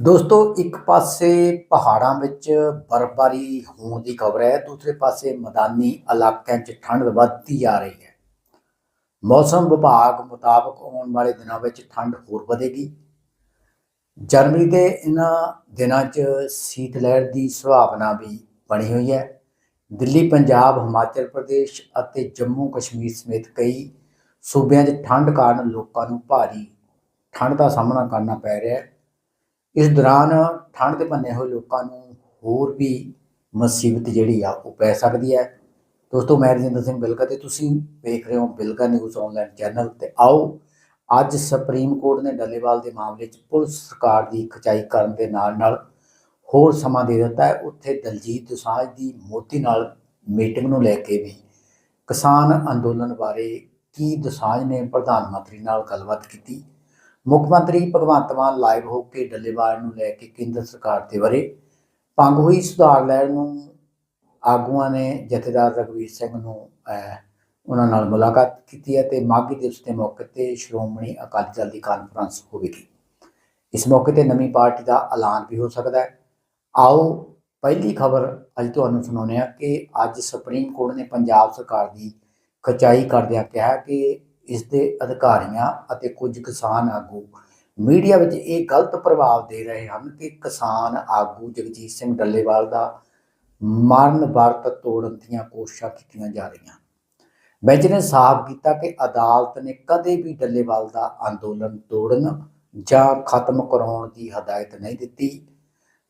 ਦੋਸਤੋ, ਇੱਕ ਪਾਸੇ ਪਹਾੜਾਂ ਵਿੱਚ ਬਰਫ਼ਬਾਰੀ ਹੋਣ ਦੀ ਖਬਰ ਹੈ, ਦੂਸਰੇ ਪਾਸੇ ਮੈਦਾਨੀ ਇਲਾਕਿਆਂ 'ਚ ਠੰਡ ਵੱਧਦੀ ਜਾ ਰਹੀ ਹੈ। ਮੌਸਮ ਵਿਭਾਗ ਮੁਤਾਬਕ ਆਉਣ ਵਾਲੇ ਦਿਨਾਂ ਵਿੱਚ ਠੰਡ ਹੋਰ ਵਧੇਗੀ। ਜਨਵਰੀ ਦੇ ਇਹਨਾਂ ਦਿਨਾਂ 'ਚ ਸੀਤ ਲਹਿਰ ਦੀ ਸੰਭਾਵਨਾ ਵੀ ਬਣੀ ਹੋਈ ਹੈ। ਦਿੱਲੀ, ਪੰਜਾਬ, ਹਿਮਾਚਲ ਪ੍ਰਦੇਸ਼ ਅਤੇ ਜੰਮੂ ਕਸ਼ਮੀਰ ਸਮੇਤ ਕਈ ਸੂਬਿਆਂ 'ਚ ਠੰਡ ਕਾਰਨ ਲੋਕਾਂ ਨੂੰ ਭਾਰੀ ਠੰਡ ਦਾ ਸਾਹਮਣਾ ਕਰਨਾ ਪੈ ਰਿਹਾ ਹੈ। ਇਸ ਦੌਰਾਨ ਠੰਡ ਦੇ ਬੰਨੇ ਹੋਏ ਲੋਕਾਂ ਨੂੰ ਹੋਰ ਵੀ ਮੁਸੀਬਤ ਜਿਹੜੀ ਆ ਉਹ ਪੈ ਸਕਦੀ ਹੈ। ਦੋਸਤੋ, ਮੈਂ ਰਜਿੰਦਰ ਸਿੰਘ ਬਿਲਕਾ ਤੇ ਤੁਸੀਂ ਵੇਖ ਰਹੇ ਹੋ ਬਿਲਕਾ ਨਿਊਜ਼ ਆਨਲਾਈਨ ਚੈਨਲ ਤੇ ਆਓ। ਅੱਜ ਸੁਪਰੀਮ ਕੋਰਟ ਨੇ ਡੱਲੇਵਾਲ ਦੇ ਮਾਮਲੇ 'ਚ ਪੁਲਿਸ ਸਰਕਾਰ ਦੀ ਖਚਾਈ ਕਰਨ ਦੇ ਨਾਲ ਨਾਲ ਹੋਰ ਸਮਾਂ ਦੇ ਦਿੱਤਾ ਹੈ। ਉੱਥੇ ਦਲਜੀਤ ਦੋਸਾਂਝ ਦੀ ਮੋਤੀ ਨਾਲ ਮੀਟਿੰਗ ਨੂੰ ਲੈ ਕੇ ਵੀ ਕਿਸਾਨ ਅੰਦੋਲਨ ਬਾਰੇ ਕੀ ਦੋਸਾਂਝ ਨੇ ਪ੍ਰਧਾਨ ਮੰਤਰੀ ਨਾਲ ਗੱਲਬਾਤ ਕੀਤੀ? ਮੁੱਖ ਮੰਤਰੀ ਭਗਵੰਤ ਮਾਨ ਲਾਈਵ ਹੋ ਕੇ ਡੱਲੇਵਾਲ ਨੂੰ ਲੈ ਕੇ ਕੇਂਦਰ ਸਰਕਾਰ ਦੇ ਵਰੇ। ਭੰਗ ਹੋਈ ਸੁਧਾਰ ਲੈਣ ਨੂੰ ਆਗੂਆਂ ਨੇ ਜਥੇਦਾਰ ਰਘਵੀਰ ਸਿੰਘ ਨੂੰ ਉਹਨਾਂ ਨਾਲ ਮੁਲਾਕਾਤ ਕੀਤੀ ਹੈ ਤੇ ਮਾਘੀ ਦਿਵਸ ਦੇ ਮੌਕੇ ਤੇ ਸ਼੍ਰੋਮਣੀ ਅਕਾਲੀ ਦਲ ਦੀ ਕਾਨਫਰੰਸ ਹੋਵੇਗੀ ਇਸ ਮੌਕੇ ਤੇ ਨਵੀਂ ਪਾਰਟੀ ਦਾ ਐਲਾਨ ਵੀ ਹੋ ਸਕਦਾ ਹੈ। ਆਓ, ਪਹਿਲੀ ਖਬਰ ਅੱਜ ਤੁਹਾਨੂੰ ਸੁਣਾਉਂਦੇ ਹਾਂ ਕਿ ਅੱਜ ਸੁਪਰੀਮ ਕੋਰਟ ਨੇ ਪੰਜਾਬ ਸਰਕਾਰ ਦੀ ਖਚਾਈ ਕਰਦਿਆਂ ਕਿਹਾ ਕਿ ਇਸ ਦੇ ਅਧਿਕਾਰੀਆਂ ਅਤੇ ਕੁਝ ਕਿਸਾਨ ਆਗੂ ਮੀਡੀਆ ਵਿੱਚ ਇਹ ਗਲਤ ਪ੍ਰਭਾਵ ਦੇ ਰਹੇ ਹਨ ਕਿ ਕਿਸਾਨ ਆਗੂ ਜਗਜੀਤ ਸਿੰਘ ਡੱਲੇਵਾਲ ਦਾ ਮਰਨ ਵਰਤ ਤੋੜਨ ਦੀਆਂ ਕੋਸ਼ਿਸ਼ਾਂ ਕੀਤੀਆਂ ਜਾ ਰਹੀਆਂ। ਬੈਂਚ ਨੇ ਸਾਫ਼ ਕੀਤਾ ਕਿ ਅਦਾਲਤ ਨੇ ਕਦੇ ਵੀ ਡੱਲੇਵਾਲ ਦਾ ਅੰਦੋਲਨ ਤੋੜਨ ਜਾਂ ਖਤਮ ਕਰਾਉਣ ਦੀ ਹਦਾਇਤ ਨਹੀਂ ਦਿੱਤੀ।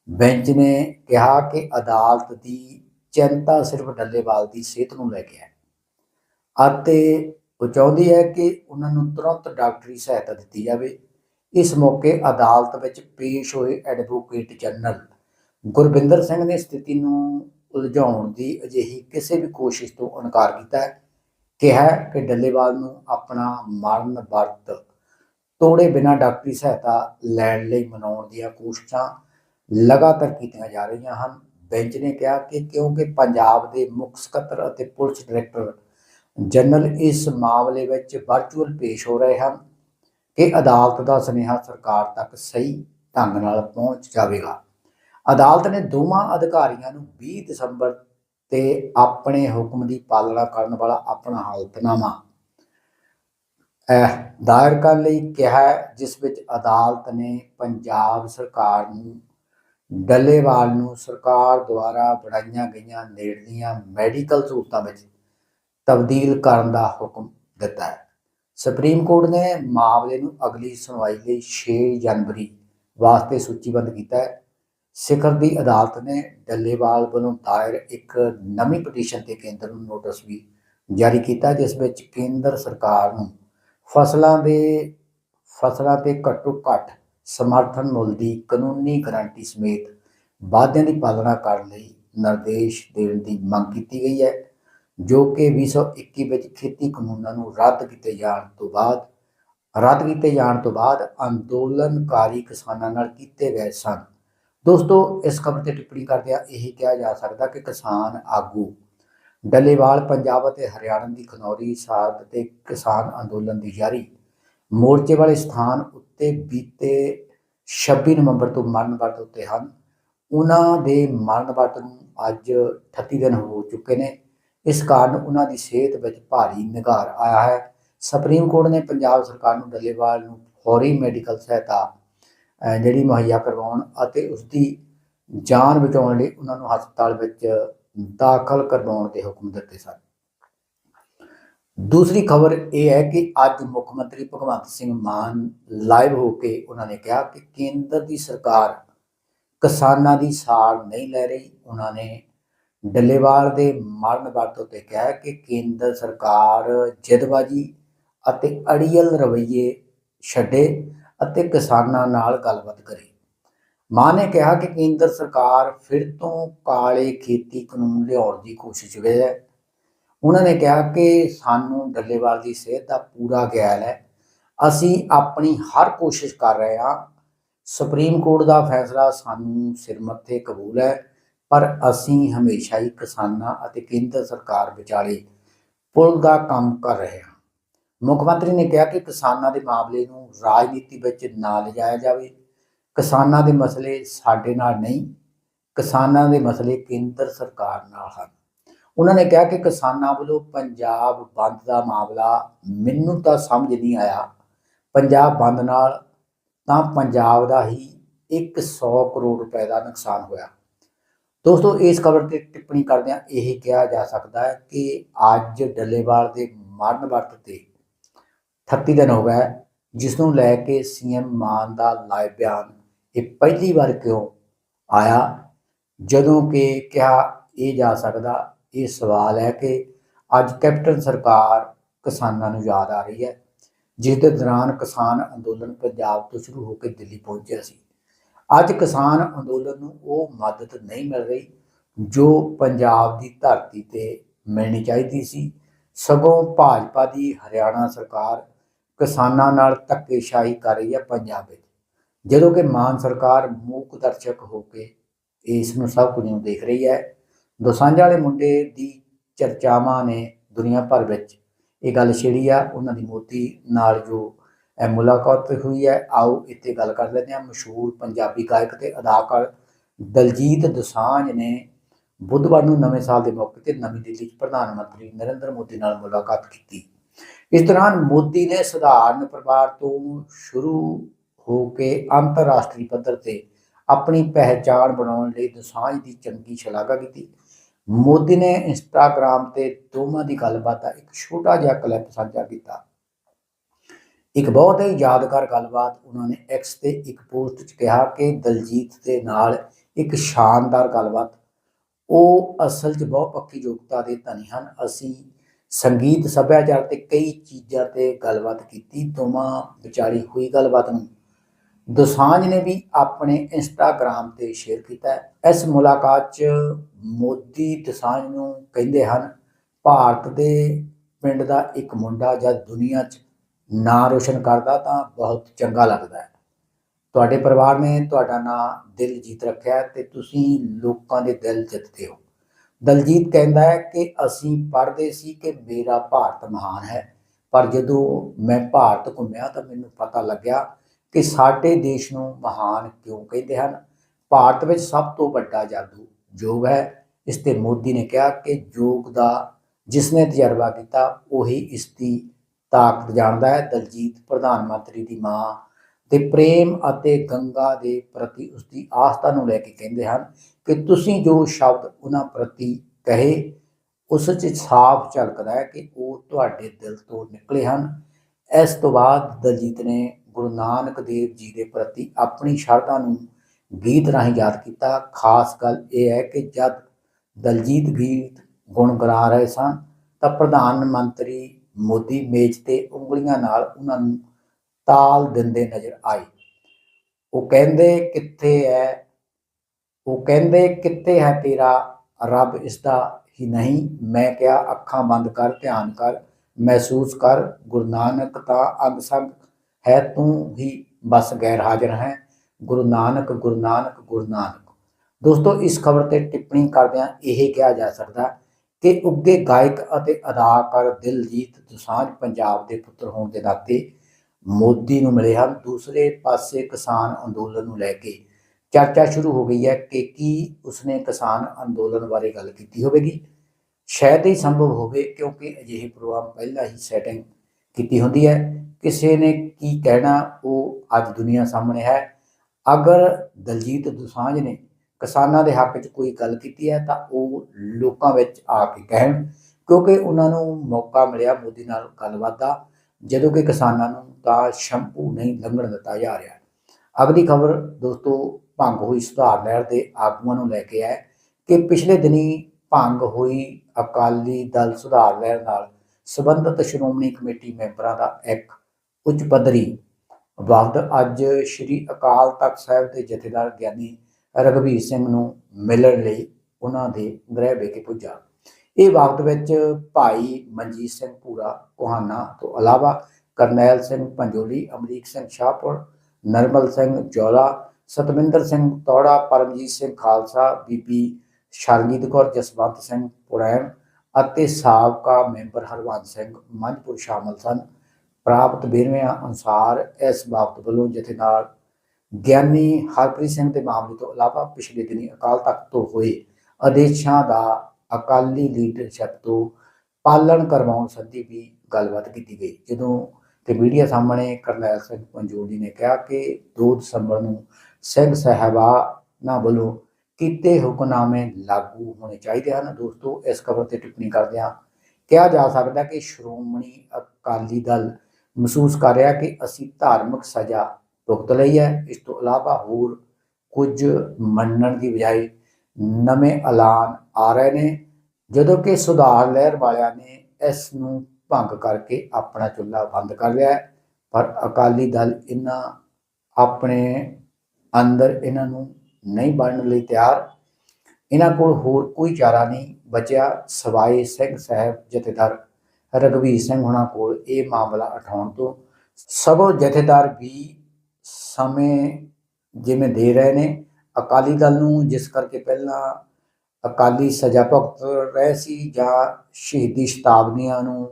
ਬੈਂਚ ਨੇ ਕਿਹਾ ਕਿ ਅਦਾਲਤ ਦੀ ਚਿੰਤਾ ਸਿਰਫ ਡੱਲੇਵਾਲ ਦੀ ਸਿਹਤ ਨੂੰ ਲੈ ਕੇ ਹੈ ਅਤੇ ਉਹ ਚਾਹੁੰਦੀ ਹੈ ਕਿ ਉਹਨਾਂ ਨੂੰ ਤੁਰੰਤ ਡਾਕਟਰੀ ਸਹਾਇਤਾ ਦਿੱਤੀ ਜਾਵੇ। ਇਸ ਮੌਕੇ ਅਦਾਲਤ ਵਿੱਚ ਪੇਸ਼ ਹੋਏ ਐਡਵੋਕੇਟ ਜਨਰਲ ਗੁਰਬਿੰਦਰ ਸਿੰਘ ਨੇ ਸਥਿਤੀ ਨੂੰ ਉਲਝਾਉਣ ਦੀ ਅਜਿਹੀ ਕਿਸੇ ਵੀ ਕੋਸ਼ਿਸ਼ ਤੋਂ ਇਨਕਾਰ ਕੀਤਾ ਹੈ। ਕਿਹਾ ਕਿ ਡੱਲੇਵਾਲ ਨੂੰ ਆਪਣਾ ਮਰਨ ਵਰਤ ਤੋੜੇ ਬਿਨਾਂ ਡਾਕਟਰੀ ਸਹਾਇਤਾ ਲੈਣ ਲਈ ਮਨਾਉਣ ਦੀਆਂ ਕੋਸ਼ਿਸ਼ਾਂ ਲਗਾਤਾਰ ਕੀਤੀਆਂ ਜਾ ਰਹੀਆਂ ਹਨ। ਬੈਂਚ ਨੇ ਕਿਹਾ ਕਿ ਕਿਉਂਕਿ ਪੰਜਾਬ ਦੇ ਮੁੱਖ ਸਕੱਤਰ ਅਤੇ ਪੁਲਿਸ ਡਾਇਰੈਕਟਰ ਜਨਰਲ ਇਸ ਮਾਮਲੇ ਵਿੱਚ ਵਰਚੁਅਲ ਪੇਸ਼ ਹੋ ਰਹੇ ਹਨ ਕਿ ਅਦਾਲਤ ਦਾ ਸੁਨੇਹਾ ਸਰਕਾਰ ਤੱਕ ਸਹੀ ਢੰਗ ਨਾਲ ਪਹੁੰਚ ਜਾਵੇਗਾ। ਅਦਾਲਤ ਨੇ ਦੋਵਾਂ ਅਧਿਕਾਰੀਆਂ ਨੂੰ 20 ਦਸੰਬਰ ਤੇ ਆਪਣੇ ਹੁਕਮ ਦੀ ਪਾਲਣਾ ਕਰਨ ਵਾਲਾ ਆਪਣਾ ਹਲਫਨਾਮਾ ਅਹ ਦਾਇਰ ਕਰਨ ਲਈ ਕਿਹਾ ਹੈ, ਜਿਸ ਵਿੱਚ ਅਦਾਲਤ ਨੇ ਪੰਜਾਬ ਸਰਕਾਰ ਨੂੰ ਡੱਲੇਵਾਲ ਨੂੰ ਸਰਕਾਰ ਦੁਆਰਾ ਬਣਾਈਆਂ ਗਈਆਂ ਨੇੜਲੀਆਂ ਮੈਡੀਕਲ ਸਹੂਲਤਾਂ ਵਿੱਚ ਤਬਦੀਲ ਕਰਨ ਦਾ ਹੁਕਮ ਦਿੱਤਾ ਹੈ। ਸੁਪਰੀਮ ਕੋਰਟ ਨੇ ਮਾਮਲੇ ਨੂੰ ਅਗਲੀ ਸੁਣਵਾਈ ਲਈ 6 ਜਨਵਰੀ ਵਾਸਤੇ ਸੂਚੀਬੱਧ ਕੀਤਾ ਹੈ। ਸਿਖਰ ਦੀ ਅਦਾਲਤ ਨੇ ਡੱਲੇਵਾਲ ਵੱਲੋਂ ਦਾਇਰ ਇੱਕ ਨਵੀਂ ਪਟੀਸ਼ਨ ਤੇ ਕੇਂਦਰ ਨੂੰ ਨੋਟਿਸ ਵੀ ਜਾਰੀ ਕੀਤਾ, ਜਿਸ ਵਿੱਚ ਕੇਂਦਰ ਸਰਕਾਰ ਨੂੰ ਫਸਲਾਂ ਦੇ, ਫਸਲਾਂ ਤੇ ਘੱਟੋ ਘੱਟ ਸਮਰਥਨ ਮੁੱਲ ਦੀ ਕਾਨੂੰਨੀ ਗਾਰੰਟੀ ਸਮੇਤ ਵਾਅਦਿਆਂ ਦੀ ਪਾਲਣਾ ਕਰਨ ਲਈ ਨਿਰਦੇਸ਼ ਦੇਣ ਦੀ ਮੰਗ ਕੀਤੀ ਗਈ ਹੈ। ਜੋ ਕਿ 2021 ਵਿੱਚ ਖੇਤੀ ਕਾਨੂੰਨਾਂ ਨੂੰ ਰੱਦ ਕੀਤੇ ਜਾਣ ਤੋਂ ਬਾਅਦ, ਰੱਦ ਕੀਤੇ ਜਾਣ ਤੋਂ ਬਾਅਦ ਅੰਦੋਲਨਕਾਰੀ ਕਿਸਾਨਾਂ ਨਾਲ ਕੀਤੇ ਗਏ ਸਨ। ਦੋਸਤੋ, ਇਸ ਖਬਰ ਤੇ ਟਿੱਪਣੀ ਕਰਦਿਆਂ ਇਹ ਕਿਹਾ ਜਾ ਸਕਦਾ ਕਿ ਕਿਸਾਨ ਆਗੂ ਡੱਲੇਵਾਲ ਪੰਜਾਬ ਅਤੇ ਹਰਿਆਣਾ ਦੀ ਖਨੌਰੀ ਸਾਧ ਤੇ ਕਿਸਾਨ ਅੰਦੋਲਨ ਦੀ ਜਾਰੀ। ਮੋਰਚੇ ਵਾਲੇ ਸਥਾਨ ਉੱਤੇ ਬੀਤੇ 26 ਨਵੰਬਰ ਤੋਂ ਮਰਨ ਵਰਤ ਉੱਤੇ ਹਨ। ਉਹਨਾਂ ਦੇ ਮਰਨ ਵਰਤ ਨੂੰ ਅੱਜ 38 ਦਿਨ ਹੋ ਚੁੱਕੇ ਨੇ। ਇਸ ਕਾਰਨ ਉਹਨਾਂ ਦੀ ਸਿਹਤ ਵਿੱਚ ਭਾਰੀ ਨਿਗਾਰ ਆਇਆ ਹੈ। ਸੁਪਰੀਮ ਕੋਰਟ ਨੇ ਪੰਜਾਬ ਸਰਕਾਰ ਨੂੰ ਡੱਲੇਵਾਲ ਨੂੰ ਫੌਰੀ ਮੈਡੀਕਲ ਸਹਾਇਤਾ ਜਿਹੜੀ ਮੁਹੱਈਆ ਕਰਵਾਉਣ ਅਤੇ ਉਸ ਦੀ ਜਾਨ ਬਚਾਉਣ ਲਈ ਉਹਨਾਂ ਨੂੰ ਹਸਪਤਾਲ ਵਿੱਚ ਦਾਖਲ ਕਰਵਾਉਣ ਦੇ ਹੁਕਮ ਦਿੱਤੇ ਸਨ। ਦੂਸਰੀ ਖਬਰ ਇਹ ਹੈ ਕਿ ਅੱਜ ਮੁੱਖ ਮੰਤਰੀ ਭਗਵੰਤ ਸਿੰਘ ਮਾਨ ਲਾਈਵ ਹੋ ਕੇ ਉਹਨਾਂ ਨੇ ਕਿਹਾ ਕਿ ਕੇਂਦਰ ਦੀ ਸਰਕਾਰ ਕਿਸਾਨਾਂ ਦੀ ਸਾਰ ਨਹੀਂ ਲੈ ਰਹੀ। ਉਹਨਾਂ ਨੇ ਡੱਲੇਵਾਲ ਦੇ ਮਰਨ ਵਰਤ ਉੱਤੇ ਕਿਹਾ ਕਿ ਕੇਂਦਰ ਸਰਕਾਰ ਜਦਬਾਜੀ ਅਤੇ ਅੜੀਅਲ ਰਵੱਈਏ ਛੱਡੇ ਅਤੇ ਕਿਸਾਨਾਂ ਨਾਲ ਗੱਲਬਾਤ ਕਰੇ। ਮਾਂ ਨੇ ਕਿਹਾ ਕਿ ਕੇਂਦਰ ਸਰਕਾਰ ਫਿਰ ਤੋਂ ਕਾਲੇ ਖੇਤੀ ਕਾਨੂੰਨ ਲਿਆਉਣ ਦੀ ਕੋਸ਼ਿਸ਼ ਵਿੱਚ ਹੈ। ਉਹਨਾਂ ਨੇ ਕਿਹਾ ਕਿ ਸਾਨੂੰ ਡੱਲੇਵਾਲ ਦੀ ਸਿਹਤ ਦਾ ਪੂਰਾ ਗਿਆਨ ਹੈ। ਅਸੀਂ ਆਪਣੀ ਹਰ ਕੋਸ਼ਿਸ਼ ਕਰ ਰਹੇ ਹਾਂ। ਸੁਪਰੀਮ ਕੋਰਟ ਦਾ ਫੈਸਲਾ ਸਾਨੂੰ ਸਿਰ ਮੱਥੇ ਕਬੂਲ ਹੈ। ਪਰ ਅਸੀਂ ਹਮੇਸ਼ਾ ਹੀ ਕਿਸਾਨਾਂ ਅਤੇ ਕੇਂਦਰ ਸਰਕਾਰ ਵਿਚਾਲੇ ਪੁਲ ਦਾ ਕੰਮ ਕਰ ਰਹੇ ਹਾਂ। ਮੁੱਖ ਮੰਤਰੀ ਨੇ ਕਿਹਾ ਕਿ ਕਿਸਾਨਾਂ ਦੇ ਮਾਮਲੇ ਨੂੰ ਰਾਜਨੀਤੀ ਵਿੱਚ ਨਾ ਲਿਜਾਇਆ ਜਾਵੇ। ਕਿਸਾਨਾਂ ਦੇ ਮਸਲੇ ਸਾਡੇ ਨਾਲ ਨਹੀਂ, ਕਿਸਾਨਾਂ ਦੇ ਮਸਲੇ ਕੇਂਦਰ ਸਰਕਾਰ ਨਾਲ ਹਨ। ਉਹਨਾਂ ਨੇ ਕਿਹਾ ਕਿ ਕਿਸਾਨਾਂ ਵੱਲੋਂ ਪੰਜਾਬ ਬੰਦ ਦਾ ਮਾਮਲਾ ਮੈਨੂੰ ਤਾਂ ਸਮਝ ਨਹੀਂ ਆਇਆ। ਪੰਜਾਬ ਬੰਦ ਨਾਲ ਤਾਂ ਪੰਜਾਬ ਦਾ ਹੀ 100 ਕਰੋੜ ਰੁਪਏ ਦਾ ਨੁਕਸਾਨ ਹੋਇਆ। ਦੋਸਤੋ, ਇਸ ਖਬਰ ਤੇ ਟਿੱਪਣੀ ਕਰਦਿਆਂ ਇਹ ਕਿਹਾ ਜਾ ਸਕਦਾ ਹੈ ਕਿ ਅੱਜ ਡੱਲੇਵਾਲ ਦੇ ਮਰਨ ਵਰਤ ਤੇ 38 ਦਿਨ ਹੋ ਗਏ ਜਿਸ ਨੂੰ ਲੈ ਕੇ ਸੀਐਮ ਮਾਨ ਦਾ ਲਾਈਵ ਬਿਆਨ ਇਹ ਪਹਿਲੀ ਵਾਰ ਕਿਉਂ ਆਇਆ? ਜਦੋਂ ਕਿ ਕਿਹਾ ਇਹ ਜਾ ਸਕਦਾ, ਇਹ ਸਵਾਲ ਹੈ ਕਿ ਅੱਜ ਕੈਪਟਨ ਸਰਕਾਰ ਕਿਸਾਨਾਂ ਨੂੰ ਯਾਦ ਆ ਰਹੀ ਹੈ, ਜਿਸ ਦੇ ਦੌਰਾਨ ਕਿਸਾਨ ਅੰਦੋਲਨ ਪੰਜਾਬ ਤੋਂ ਸ਼ੁਰੂ ਹੋ ਕੇ ਦਿੱਲੀ ਪਹੁੰਚਿਆ ਸੀ। ਅੱਜ ਕਿਸਾਨ ਅੰਦੋਲਨ ਨੂੰ ਉਹ ਮਦਦ ਨਹੀਂ ਮਿਲ ਰਹੀ, ਜੋ ਪੰਜਾਬ ਦੀ ਧਰਤੀ ਤੇ ਮਿਲਣੀ ਚਾਹੀਦੀ ਸੀ। ਸਗੋਂ ਭਾਜਪਾ ਦੀ ਹਰਿਆਣਾ ਸਰਕਾਰ ਕਿਸਾਨਾਂ ਨਾਲ ਧੱਕੇਸ਼ਾਹੀ ਕਰ ਰਹੀ ਹੈ ਪੰਜਾਬ ਵਿੱਚ। ਜਦੋਂ ਕਿ ਮਾਨ ਸਰਕਾਰ ਮੂਕ ਦਰਸ਼ਕ ਹੋ ਕੇ ਇਸ ਨੂੰ ਸਭ ਕੁਝ ਨੂੰ ਦੇਖ ਰਹੀ ਹੈ। ਦੋਸਾਂਝਾ ਵਾਲੇ ਮੁੰਡੇ ਦੀ ਚਰਚਾਵਾਂ ਨੇ ਦੁਨੀਆ ਭਰ ਵਿੱਚ, ਇਹ ਗੱਲ ਛੇੜੀ ਆ, ਉਹਨਾਂ ਦੀ ਮੋਦੀ ਨਾਲ ਜੋ ਇਹ ਮੁਲਾਕਾਤ ਹੋਈ ਹੈ। ਆਓ ਇੱਥੇ ਗੱਲ ਕਰ ਲੈਂਦੇ ਹਾਂ। ਮਸ਼ਹੂਰ ਪੰਜਾਬੀ ਗਾਇਕ ਤੇ ਅਦਾਕਾਰ ਦਲਜੀਤ ਦੋਸਾਂਝ ਨੇ ਬੁੱਧਵਾਰ ਨੂੰ ਨਵੇਂ ਸਾਲ ਦੇ ਮੌਕੇ ਤੇ ਨਵੀਂ ਦਿੱਲੀ 'ਚ ਪ੍ਰਧਾਨ ਮੰਤਰੀ ਨਰਿੰਦਰ ਮੋਦੀ ਨਾਲ ਮੁਲਾਕਾਤ ਕੀਤੀ। ਇਸ ਦੌਰਾਨ ਮੋਦੀ ਨੇ ਸਧਾਰਨ ਪਰਿਵਾਰ ਤੋਂ ਸ਼ੁਰੂ ਹੋ ਕੇ ਅੰਤਰਰਾਸ਼ਟਰੀ ਪੱਧਰ ਤੇ ਆਪਣੀ ਪਹਿਚਾਣ ਬਣਾਉਣ ਲਈ ਦੋਸਾਂਝ ਦੀ ਚੰਗੀ ਸ਼ਲਾਘਾ ਕੀਤੀ। ਮੋਦੀ ਨੇ ਇੰਸਟਾਗ੍ਰam ਤੇ ਦੋਵਾਂ ਦੀ ਗੱਲਬਾਤ ਦਾ ਇੱਕ ਛੋਟਾ ਜਿਹਾ ਕਲਿੱਪ ਸਾਂਝਾ ਕੀਤਾ। ਇੱਕ ਬਹੁਤ ਹੀ ਯਾਦਗਾਰ ਗੱਲਬਾਤ ਉਹਨਾਂ ਨੇ ਐਕਸ ਤੇ ਇੱਕ ਪੋਸਟ 'ਚ ਕਿਹਾ ਕਿ ਦਲਜੀਤ ਦੇ ਨਾਲ ਇੱਕ ਸ਼ਾਨਦਾਰ ਗੱਲਬਾਤ। ਉਹ ਅਸਲ 'ਚ ਬਹੁਤ ਪੱਕੀ ਯੋਗਤਾ ਦੇ ਧਨੀ ਹਨ। ਅਸੀਂ ਸੰਗੀਤ, ਸੱਭਿਆਚਾਰ ਤੇ ਕਈ ਚੀਜ਼ਾਂ ਤੇ ਗੱਲਬਾਤ ਕੀਤੀ। ਦੋਵਾਂ ਵਿਚਾਰੀ ਹੋਈ ਗੱਲਬਾਤ ਨੂੰ। ਦੋਸਾਂਝ ਨੇ ਵੀ ਆਪਣੇ ਇੰਸਟਾਗ੍ਰam ਤੇ ਸ਼ੇਅਰ ਕੀਤਾ ਇਸ ਮੁਲਾਕਾਤ 'ਚ ਮੋਦੀ ਦੋਸਾਂਝ ਨੂੰ ਕਹਿੰਦੇ ਹਨ, ਭਾਰਤ ਦੇ ਪਿੰਡ ਦਾ ਇੱਕ ਮੁੰਡਾ ਜਦ ਦੁਨੀਆ 'ਚ ਨਾਂ ਰੋਸ਼ਨ ਕਰਦਾ ਤਾਂ ਬਹੁਤ ਚੰਗਾ ਲੱਗਦਾ ਹੈ। ਤੁਹਾਡੇ ਪਰਿਵਾਰ ਨੇ ਤੁਹਾਡਾ ਨਾਂ ਦਿਲ ਜੀਤ ਰੱਖਿਆ ਹੈ ਤੇ ਤੁਸੀਂ ਲੋਕਾਂ ਦੇ ਦਿਲ ਜਿੱਤਦੇ ਹੋ। ਦਲਜੀਤ ਕਹਿੰਦਾ ਹੈ ਕਿ ਅਸੀਂ ਪੜ੍ਹਦੇ ਸੀ ਕਿ ਮੇਰਾ ਭਾਰਤ ਮਹਾਨ ਹੈ, ਪਰ ਜਦੋਂ ਮੈਂ ਭਾਰਤ ਘੁੰਮਿਆ ਤਾਂ ਮੈਨੂੰ ਪਤਾ ਲੱਗਿਆ ਕਿ ਸਾਡੇ ਦੇਸ਼ ਨੂੰ ਮਹਾਨ ਕਿਉਂ ਕਹਿੰਦੇ ਹਨ। ਭਾਰਤ ਵਿੱਚ ਸਭ ਤੋਂ ਵੱਡਾ ਜਾਦੂ ਯੋਗ ਹੈ। ਇਸ ਤੇ ਮੋਦੀ ਨੇ ਕਿਹਾ ਕਿ ਯੋਗ ਦਾ ਜਿਸ ਨੇ ਤਜਰਬਾ ਕੀਤਾ, ਉਹੀ ਇਸ ਦੀ ਤਾਕਤ ਜਾਣਦਾ ਹੈ। ਦਲਜੀਤ ਪ੍ਰਧਾਨ ਮੰਤਰੀ ਦੀ ਮਾਂ ਤੇ ਪ੍ਰੇਮ ਅਤੇ ਗੰਗਾ ਦੇ ਪ੍ਰਤੀ ਉਸ ਦੀ ਆਸਥਾ ਨੂੰ ਲੈ ਕੇ ਕਹਿੰਦੇ ਹਨ ਕਿ ਤੁਸੀਂ ਜੋ ਸ਼ਬਦ ਉਹਨਾਂ ਪ੍ਰਤੀ ਕਹੇ, ਉਸ 'ਚ ਸਾਫ਼ ਝਲਕਦਾ ਹੈ ਕਿ ਉਹ ਤੁਹਾਡੇ ਦਿਲ ਤੋਂ ਨਿਕਲੇ ਹਨ। ਇਸ ਤੋਂ ਬਾਅਦ ਦਲਜੀਤ ਨੇ ਗੁਰੂ ਨਾਨਕ ਦੇਵ ਜੀ ਦੇ ਪ੍ਰਤੀ ਆਪਣੀ ਸ਼ਰਧਾ ਨੂੰ ਗੀਤ ਰਾਹੀਂ ਯਾਦ ਕੀਤਾ। ਖਾਸ ਗੱਲ ਇਹ ਹੈ ਕਿ ਜਦ ਦਲਜੀਤ ਗੀਤ ਗੁਣਗੁਣਾ ਰਹੇ ਸਨ, ਤਾਂ ਪ੍ਰਧਾਨ ਮੰਤਰੀ ਮੋਦੀ ਮੇਜ਼ ਤੇ ਉਂਗਲੀਆਂ ਨਾਲ ਉਹਨਾਂ ਨੂੰ ਤਾਲ ਦਿੰਦੇ ਨਜ਼ਰ ਆਏ। ਉਹ ਕਹਿੰਦੇ, ਕਿੱਥੇ ਹੈ ਉਹ ਕਹਿੰਦੇ, ਕਿੱਥੇ ਹੈ ਤੇਰਾ? ਰੱਬ ਇਸ ਦਾ ਹੀ ਨਹੀਂ। ਮੈਂ ਕਿਹਾ, ਅੱਖਾਂ ਬੰਦ ਕਰ, ਧਿਆਨ ਕਰ, ਮਹਿਸੂਸ ਕਰ। ਗੁਰੂ ਨਾਨਕ ਤਾਂ ਅੰਗ ਸੰਗ ਹੈ, ਤੂੰ ਹੀ ਬਸ ਗੈਰ ਹਾਜ਼ਰ ਹੈ। ਗੁਰੂ ਨਾਨਕ ਗੁਰੂ ਨਾਨਕ ਗੁਰੂ ਨਾਨਕ। ਦੋਸਤੋ, ਇਸ ਖਬਰ ਤੇ ਟਿੱਪਣੀ ਕਰਦਿਆਂ ਇਹ ਕਿਹਾ ਜਾ ਸਕਦਾ ਕਿ ਉੱਗੇ ਗਾਇਕ ਅਤੇ ਅਦਾਕਾਰ ਦਿਲਜੀਤ ਦੁਸਾਂਝ ਪੰਜਾਬ ਦੇ ਪੁੱਤਰ ਹੋਣ ਦੇ ਨਾਤੇ ਮੋਦੀ ਨੂੰ ਮਿਲੇ ਹਨ। ਦੂਸਰੇ ਪਾਸੇ ਕਿਸਾਨ ਅੰਦੋਲਨ ਨੂੰ ਲੈ ਕੇ ਚਰਚਾ ਸ਼ੁਰੂ ਹੋ ਗਈ ਹੈ ਕਿ ਕੀ ਉਸਨੇ ਕਿਸਾਨ ਅੰਦੋਲਨ ਬਾਰੇ ਗੱਲ ਕੀਤੀ ਹੋਵੇਗੀ। ਸ਼ਾਇਦ ਹੀ ਸੰਭਵ ਹੋਵੇ ਕਿਉਂਕਿ ਅਜਿਹੇ ਪ੍ਰੋਗਰਾਮ ਪਹਿਲਾਂ ਹੀ ਸੈਟਿੰਗ ਕੀਤੀ ਹੁੰਦੀ ਹੈ। ਕਿਸੇ ਨੇ ਕੀ ਕਹਿਣਾ ਉਹ ਅੱਜ ਦੁਨੀਆ ਸਾਹਮਣੇ ਹੈ। ਅਗਰ ਦਲਜੀਤ ਦੁਸਾਂਝ ਨੇ ਕਿਸਾਨਾਂ ਦੇ ਹੱਕ 'ਚ ਕੋਈ ਗੱਲ ਕੀਤੀ ਹੈ ਤਾਂ ਉਹ ਲੋਕਾਂ ਵਿੱਚ ਆ ਕੇ ਕਹਿਣ, ਕਿਉਂਕਿ ਉਹਨਾਂ ਨੂੰ ਮੌਕਾ ਮਿਲਿਆ ਮੋਦੀ ਨਾਲ ਗੱਲਬਾਤ ਦਾ, ਜਦੋਂ ਕਿ ਕਿਸਾਨਾਂ ਨੂੰ ਤਾਂ ਸ਼ੰਭੂ ਨਹੀਂ ਲੰਘਣ ਦਿੱਤਾ ਜਾ ਰਿਹਾ। ਅਗਲੀ ਖਬਰ ਦੋਸਤੋ, ਭੰਗ ਹੋਈ ਸੁਧਾਰ ਲਹਿਰ ਦੇ ਆਗੂਆਂ ਨੂੰ ਲੈ ਕੇ ਹੈ ਕਿ ਪਿਛਲੇ ਦਿਨੀ ਭੰਗ ਹੋਈ ਅਕਾਲੀ ਦਲ ਸੁਧਾਰ ਲਹਿਰ ਨਾਲ ਸਬੰਧਤ ਸ਼੍ਰੋਮਣੀ ਕਮੇਟੀ ਮੈਂਬਰਾਂ ਦਾ ਇੱਕ ਉੱਚ ਪੱਧਰੀ ਵਫਦ ਅੱਜ ਸ੍ਰੀ ਅਕਾਲ ਤਖਤ ਸਾਹਿਬ ਦੇ ਜਥੇਦਾਰ ਗਿਆਨੀ ਰਗਵੀਰ ਸਿੰਘ ਨੂੰ ਮਿਲਣ ਲਈ ਉਹਨਾਂ ਦੇ ਗ੍ਰਹਿ ਵਿਖੇ ਪੁੱਜਾ। ਇਹ ਵਕਤ ਵਿੱਚ ਭਾਈ ਮਨਜੀਤ ਸਿੰਘ ਪੂਰਾ ਕੋਹਾਨਾ ਤੋਂ ਇਲਾਵਾ ਕਰਨੈਲ ਸਿੰਘ ਪੰਜੋਲੀ, ਅਮਰੀਕ ਸਿੰਘ ਸ਼ਾਹਪੁਰ, ਨਰਮਲ ਸਿੰਘ ਜੋਲਾ, ਸਤਵਿੰਦਰ ਸਿੰਘ ਤੌੜਾ, ਪਰਮਜੀਤ ਸਿੰਘ ਖਾਲਸਾ, ਬੀਬੀ ਸ਼ਰਨਜੀਤ ਕੌਰ, ਜਸਵੰਤ ਸਿੰਘ ਪੁਰੈਣ ਅਤੇ ਸਾਬਕਾ ਮੈਂਬਰ ਹਰਵੰਤ ਸਿੰਘ ਮੰਝਪੁਰ ਸ਼ਾਮਲ ਸਨ। ਪ੍ਰਾਪਤ ਵੇਰਵਿਆਂ ਅਨੁਸਾਰ ਇਸ ਵਕਤ ਵੱਲੋਂ ਜਥੇਦਾਰ ਗਿਆਨੀ ਹਰਪ੍ਰੀਤ ਸਿੰਘ ਦੇ ਮਾਮਲੇ ਤੋਂ ਇਲਾਵਾ ਪਿਛਲੇ ਦਿਨੀ ਅਕਾਲ ਤਖਤ ਤੋਂ ਹੋਏ ਆਦੇਸ਼ਾਂ ਦਾ ਅਕਾਲੀ ਲੀਡਰਸ਼ਿਪ ਤੋਂ ਪਾਲਣ ਕਰਵਾਉਣ ਸੰਬੰਧੀ ਵੀ ਗੱਲਬਾਤ ਕੀਤੀ ਗਈ। ਜਦੋਂ ਤੇ ਮੀਡੀਆ ਸਾਹਮਣੇ ਕਰਨੈਲ ਸਿੰਘ ਪੰਜੋਲੀ ਨੇ ਕਿਹਾ ਕਿ 2 ਦਸੰਬਰ ਨੂੰ ਸਿੰਘ ਸਾਹਿਬਾਨਾਂ ਵੱਲੋਂ ਕੀਤੇ ਹੁਕਮਨਾਮੇ ਲਾਗੂ ਹੋਣੇ ਚਾਹੀਦੇ ਹਨ। ਦੋਸਤੋ, ਇਸ ਖਬਰ ਤੇ ਟਿੱਪਣੀ ਕਰਦਿਆਂ ਕਿਹਾ ਜਾ ਸਕਦਾ ਕਿ ਸ਼੍ਰੋਮਣੀ ਅਕਾਲੀ ਦਲ ਮਹਿਸੂਸ ਕਰ ਰਿਹਾ ਕਿ ਅਸੀਂ ਧਾਰਮਿਕ ਸਜ਼ਾ ਭੁਗਤ ਲਈ ਹੈ। ਇਸ ਤੋਂ ਇਲਾਵਾ ਹੋਰ ਕੁਝ ਮੰਨਣ ਦੀ ਬਜਾਏ ਨਵੇਂ ਐਲਾਨ ਆ ਰਹੇ ਨੇ, ਜਦੋਂ ਕਿ ਸੁਧਾਰ ਲਹਿਰ ਵਾਲਿਆਂ ਨੇ ਇਸ ਨੂੰ ਭੰਗ ਕਰਕੇ ਆਪਣਾ ਚੁੱਲ੍ਹਾ ਬੰਦ ਕਰ ਲਿਆ ਪਰ ਅਕਾਲੀ ਦਲ ਇਹਨਾਂ, ਆਪਣੇ ਅੰਦਰ ਇਹਨਾਂ ਨੂੰ ਨਹੀਂ ਬਣਨ ਲਈ ਤਿਆਰ। ਇਹਨਾਂ ਕੋਲ ਹੋਰ ਕੋਈ ਚਾਰਾ ਨਹੀਂ ਬਚਿਆ। ਸਵਾਏ ਸਿੰਘ ਸਾਹਿਬ ਜਥੇਦਾਰ ਰਗਵੀਰ ਸਿੰਘ ਹੁਣਾਂ ਕੋਲ ਇਹ ਮਾਮਲਾ ਉਠਾਉਣ ਤੋਂ ਸਗੋਂ ਜਥੇਦਾਰ ਵੀ ਸਮੇਂ ਜਿਵੇਂ ਦੇ ਰਹੇ ਨੇ, ਅਕਾਲੀ ਦਲ ਨੂੰ ਜਿਸ ਕਰਕੇ ਪਹਿਲਾਂ ਅਕਾਲੀ ਸਜ਼ਾ ਭੁਗਤ ਰਹੇ ਸੀ ਜਾਂ ਸ਼ਹੀਦੀ ਸ਼ਤਾਬਦੀਆਂ ਨੂੰ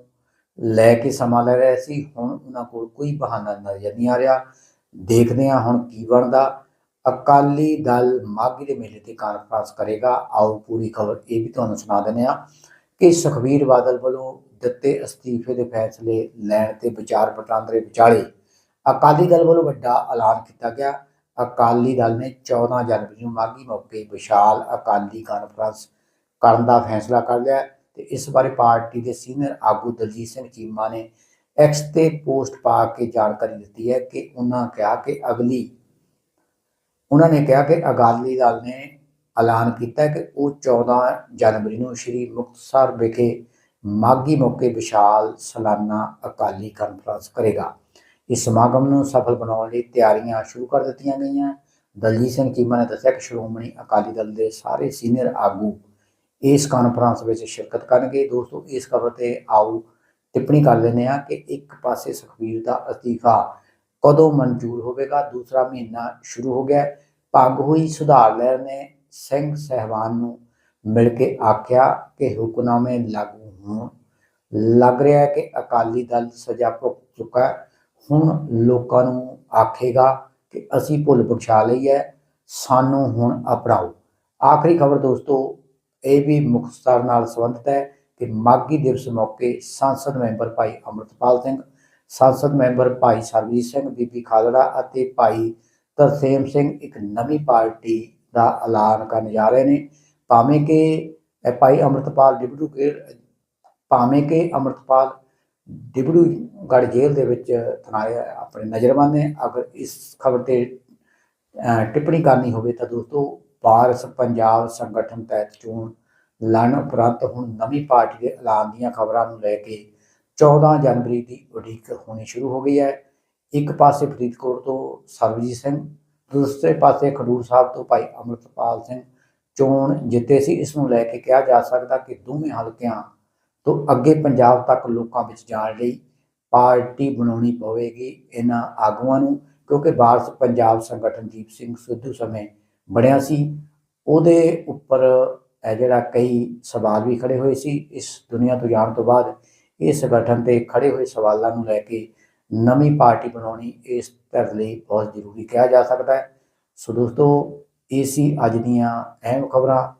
ਲੈ ਕੇ ਸਮਾਂ ਲੈ ਰਹੇ ਸੀ, ਹੁਣ ਉਹਨਾਂ ਕੋਲ ਕੋਈ ਬਹਾਨਾ ਨਜ਼ਰ ਨਹੀਂ ਆ ਰਿਹਾ। ਦੇਖਦੇ ਹਾਂ ਹੁਣ ਕੀ ਬਣਦਾ। ਅਕਾਲੀ ਦਲ ਮਾਘੀ ਦੇ ਮੇਲੇ ਤੇ ਕਾਨਫਰੰਸ ਕਰੇਗਾ। ਆਓ ਪੂਰੀ ਖਬਰ ਇਹ ਵੀ ਤੁਹਾਨੂੰ ਸੁਣਾ ਦਿੰਦੇ ਆ ਕਿ ਸੁਖਬੀਰ ਬਾਦਲ ਵੱਲੋਂ ਦਿੱਤੇ ਅਸਤੀਫੇ ਦੇ ਫੈਸਲੇ ਲੈਣ ਤੇ ਵਿਚਾਰ ਵਟਾਂਦਰੇ ਵਿਚਾਲੇ ਅਕਾਲੀ ਦਲ ਵੱਲੋਂ ਵੱਡਾ ਐਲਾਨ ਕੀਤਾ ਗਿਆ। ਅਕਾਲੀ ਦਲ ਨੇ 14 ਜਨਵਰੀ ਨੂੰ ਮਾਘੀ ਮੌਕੇ ਵਿਸ਼ਾਲ ਅਕਾਲੀ ਕਾਨਫਰੰਸ ਕਰਨ ਦਾ ਫੈਸਲਾ ਕਰ ਲਿਆ ਹੈ ਤੇ ਇਸ ਬਾਰੇ ਪਾਰਟੀ ਦੇ ਸੀਨੀਅਰ ਆਗੂ ਦਲਜੀਤ ਸਿੰਘ ਚੀਮਾ ਨੇ ਐਕਸ ਤੇ ਪੋਸਟ ਪਾ ਕੇ ਜਾਣਕਾਰੀ ਦਿੱਤੀ ਹੈ ਕਿ ਉਹਨਾਂ ਕਿਹਾ ਕਿ ਅਗਲੀ ਉਹਨਾਂ ਨੇ ਕਿਹਾ ਕਿ ਅਕਾਲੀ ਦਲ ਨੇ ਐਲਾਨ ਕੀਤਾ ਕਿ ਉਹ 14 ਜਨਵਰੀ ਨੂੰ ਸ੍ਰੀ ਮੁਕਤਸਰ ਵਿਖੇ ਮਾਘੀ ਮੌਕੇ ਵਿਸ਼ਾਲ ਸਾਲਾਨਾ ਅਕਾਲੀ ਕਾਨਫਰੰਸ ਕਰੇਗਾ। ਇਸ ਸਮਾਗਮ ਨੂੰ ਸਫਲ ਬਣਾਉਣ ਲਈ ਤਿਆਰੀਆਂ ਸ਼ੁਰੂ ਕਰ ਦਿੱਤੀਆਂ ਗਈਆਂ। ਦਲਜੀਤ ਸਿੰਘ ਚੀਮਾ ਨੇ ਦੱਸਿਆ ਕਿ ਸ਼੍ਰੋਮਣੀ ਅਕਾਲੀ ਦਲ ਦੇ ਸਾਰੇ ਸੀਨੀਅਰ ਆਗੂ ਇਸ ਕਾਨਫਰੰਸ ਵਿੱਚ ਸ਼ਿਰਕਤ ਕਰਨਗੇ। ਦੋਸਤੋ, ਇਸ ਖਬਰ ਤੇ ਆਓ ਟਿੱਪਣੀ ਕਰ ਲੈਂਦੇ ਆ ਕਿ ਇੱਕ ਪਾਸੇ ਸੁਖਬੀਰ ਦਾ ਅਸਤੀਫਾ ਕਦੋਂ ਮਨਜ਼ੂਰ ਹੋਵੇਗਾ, ਦੂਸਰਾ ਮਹੀਨਾ ਸ਼ੁਰੂ ਹੋ ਗਿਆ। ਭੰਗ ਹੋਈ ਸੁਧਾਰ ਲਹਿਰ ਨੇ ਸਿੰਘ ਸਹਿਬਾਨ ਨੂੰ ਮਿਲ ਕੇ ਆਖਿਆ ਕਿ ਹੁਕਮਨਾਮੇ ਲਾਗੂ ਹੋਣ ਲੱਗ ਰਿਹਾ ਹੈ ਕਿ ਅਕਾਲੀ ਦਲ ਸਜ਼ਾ ਭੁਗਤ ਚੁੱਕਾ ਹੈ। ਹੁਣ ਲੋਕਾਂ ਨੂੰ ਆਖੇਗਾ ਕਿ ਅਸੀਂ ਭੁੱਲ ਬਖਸ਼ਾ ਲਈ ਹੈ, ਸਾਨੂੰ ਹੁਣ ਅਪਣਾਓ। ਆਖਰੀ ਖਬਰ ਦੋਸਤੋ, ਇਹ ਵੀ ਮੁਖਤਸਰ ਨਾਲ ਸੰਬੰਧਿਤ ਹੈ ਕਿ ਮਾਘੀ ਦਿਵਸ ਮੌਕੇ ਸੰਸਦ ਮੈਂਬਰ ਭਾਈ ਅਮਰਤਪਾਲ ਸਿੰਘ, ਸੰਸਦ ਮੈਂਬਰ ਭਾਈ ਸਰਬਜੀਤ ਸਿੰਘ, ਬੀਬੀ ਖਾਲੜਾ ਅਤੇ ਭਾਈ ਤਰਸੇਮ ਸਿੰਘ ਇੱਕ ਨਵੀਂ ਪਾਰਟੀ ਦਾ ਐਲਾਨ ਕਰਨ ਜਾ ਰਹੇ ਨੇ। ਭਾਵੇਂ ਕਿ ਭਾਈ ਅਮਰਤਪਾਲ ਡਿਬੜੂਗੜ੍ਹ ਭਾਵੇਂ ਕਿ ਅਮਰਤਪਾਲ ਡਿਬੜੂਗੜ੍ਹ ਜੇਲ੍ਹ ਦੇ ਵਿੱਚ ਥਨਾਏ ਆਪਣੇ ਨਜ਼ਰਬੰਦ ਨੇ ਅਗਰ ਇਸ ਖਬਰ ਤੇ ਟਿੱਪਣੀ ਕਰਨੀ ਹੋਵੇ ਤਾਂ ਦੋਸਤੋ ਪਾਰਸ ਪੰਜਾਬ ਸੰਗਠਨ ਤਹਿਤ ਚੋਣ ਲੜਨ ਉਪਰੰਤ ਹੁਣ ਨਵੀਂ ਪਾਰਟੀ ਦੇ ਐਲਾਨ ਦੀਆਂ ਖਬਰਾਂ ਨੂੰ ਲੈ ਕੇ 14 ਜਨਵਰੀ ਦੀ ਉਡੀਕ ਹੋਣੀ ਸ਼ੁਰੂ ਹੋ ਗਈ ਹੈ। ਇੱਕ ਪਾਸੇ ਫਰੀਦਕੋਟ ਤੋਂ ਸਰਬਜੀਤ ਸਿੰਘ, ਦੂਸਰੇ ਪਾਸੇ ਖਡੂਰ ਸਾਹਿਬ ਤੋਂ ਭਾਈ ਅਮਰਤਪਾਲ ਸਿੰਘ ਚੋਣ ਜਿੱਤੇ ਸੀ। ਇਸ ਨੂੰ ਲੈ ਕੇ ਕਿਹਾ ਜਾ ਸਕਦਾ ਕਿ ਦੋਵੇਂ ਹਲਕਿਆਂ ਤੋਂ ਅੱਗੇ ਪੰਜਾਬ ਤੱਕ ਲੋਕਾਂ ਵਿੱਚ ਜਾਣ ਲਈ ਪਾਰਟੀ ਬਣਾਉਣੀ ਪਵੇਗੀ ਇਹਨਾਂ ਆਗੂਆਂ ਨੂੰ, ਕਿਉਂਕਿ ਵਾਰਸ ਪੰਜਾਬ ਸੰਗਠਨ ਦੀਪ ਸਿੰਘ ਸਿੱਧੂ ਸਮੇਂ ਬਣਿਆ ਸੀ। ਉਹਦੇ ਉੱਪਰ ਇਹ ਜਿਹੜਾ ਕਈ ਸਵਾਲ ਵੀ ਖੜੇ ਹੋਏ ਸੀ। ਇਸ ਦੁਨੀਆ ਤੋਂ ਜਾਣ ਤੋਂ ਬਾਅਦ ਇਹ ਸੰਗਠਨ ਤੇ ਖੜੇ ਹੋਏ ਸਵਾਲਾਂ ਨੂੰ ਲੈ ਕੇ ਨਵੀਂ ਪਾਰਟੀ ਬਣਾਉਣੀ ਇਸ ਧਿਰ ਲਈ ਬਹੁਤ ਜ਼ਰੂਰੀ ਕਿਹਾ ਜਾ ਸਕਦਾ ਹੈ। ਸੋ ਦੋਸਤੋ, ਇਹ ਸੀ ਅੱਜ ਦੀਆਂ ਅਹਿਮ ਖਬਰਾਂ।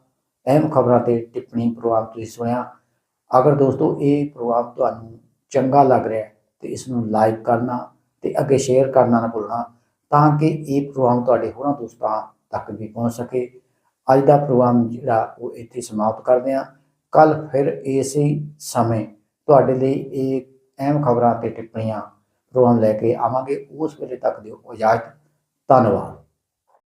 ਅਹਿਮ ਖਬਰਾਂ ਤੇ ਟਿੱਪਣੀ ਪ੍ਰੋਗਰਾਮ ਤੁਸੀਂ ਸੁਣਿਆ। ਅਗਰ ਦੋਸਤੋ ਇਹ ਪ੍ਰੋਗਰਾਮ ਤੁਹਾਨੂੰ ਚੰਗਾ ਲੱਗ ਰਿਹਾ ਹੈ ਤੇ ਇਸ ਨੂੰ ਲਾਈਕ ਕਰਨਾ ਤੇ ਅੱਗੇ ਸ਼ੇਅਰ ਕਰਨਾ ਨਾ ਭੁੱਲਣਾ, ਤਾਂ ਕਿ ਇਹ ਪ੍ਰੋਗਰਾਮ ਤੁਹਾਡੇ ਹੋਰਾਂ ਦੋਸਤਾਂ ਤੱਕ ਵੀ ਪਹੁੰਚ ਸਕੇ। ਅੱਜ ਦਾ ਪ੍ਰੋਗਰਾਮ ਜਿਹੜਾ ਉਹ ਇੱਥੇ ਸਮਾਪਤ ਕਰਦੇ ਹਾਂ। ਕੱਲ ਫਿਰ ਇਸੇ ਸਮੇਂ ਤੁਹਾਡੇ ਲਈ ਇਹ ਅਹਿਮ ਖਬਰਾਂ ਤੇ ਟਿੱਪਣੀਆਂ ਪ੍ਰੋਗਰਾਮ ਲੈ ਕੇ ਆਵਾਂਗੇ। ਉਸ ਵੇਲੇ ਤੱਕ ਦਿਓ ਇਜਾਜ਼ਤ। ਧੰਨਵਾਦ।